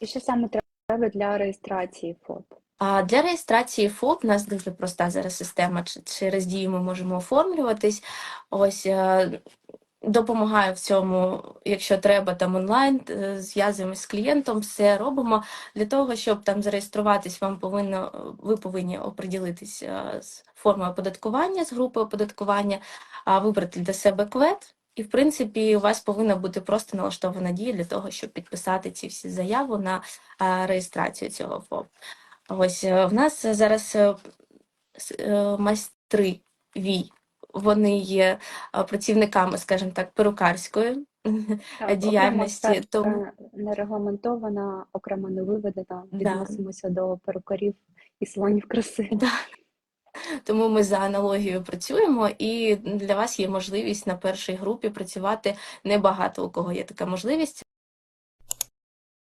І що саме треба для реєстрації ФОП? А для реєстрації ФОП у нас дуже проста зараз система. Через дію ми можемо оформлюватись. Ось е, допомагаю в цьому, якщо треба, там онлайн, е, зв'язуємось з клієнтом, все робимо. Для того, щоб там зареєструватись, вам повинно, ви повинні оприділитись е, з формою оподаткування, з групою оподаткування, вибрати для себе квет. І, в принципі, у вас повинна бути просто налаштована дія для того, щоб підписати ці всі заяви на е, реєстрацію цього ФОП. Ось е, в нас зараз е, майстри вій, вони є працівниками, скажімо так, перукарської Так, діяльності. окрема Тому не регламентована, окремо не виведена. Да. Відносимося до перукарів і салонів краси. Да. Тому ми за аналогією працюємо, і для вас є можливість на першій групі працювати. Небагато у кого є така можливість.